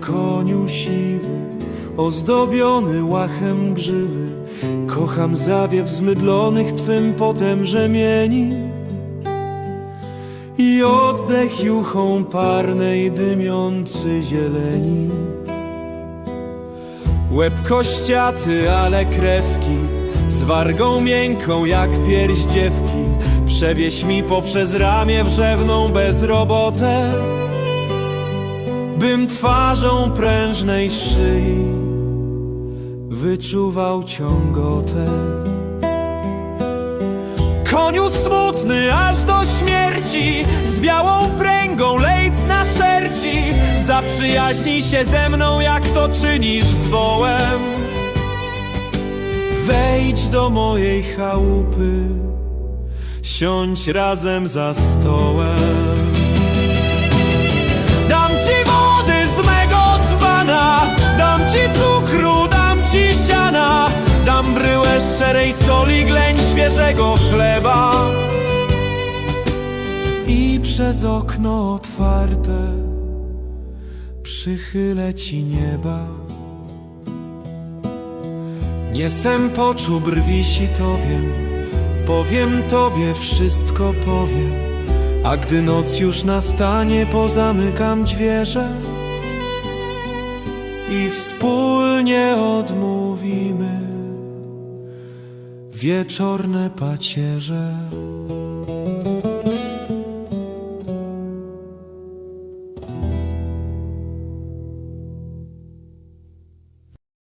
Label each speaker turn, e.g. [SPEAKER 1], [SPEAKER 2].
[SPEAKER 1] koniu siwy, ozdobiony łachem grzywy. Kocham zawiew zmydlonych twym potem rzemieni i oddech juchą parnej dymiący zieleni. Łeb kościaty, ale krewki Z wargą miękką jak pierś dziewki Przewieź mi poprzez ramię wrzewną bezrobotę Bym twarzą prężnej szyi Wyczuwał ciągotę. Koniu smutny aż do śmierci Z białą pręgą lejc na szerci. Zaprzyjaźnij się ze mną jak to czynisz z wołem. Wejdź do mojej chałupy Siądź razem za stołem szczerej soli, gleń świeżego chleba. I przez okno otwarte Przychylę ci nieba. Nie sem poczu brwi sitowiem Powiem tobie, wszystko powiem. A gdy noc już nastanie, pozamykam dźwierze I wspólnie odmówimy Wieczorne pacierze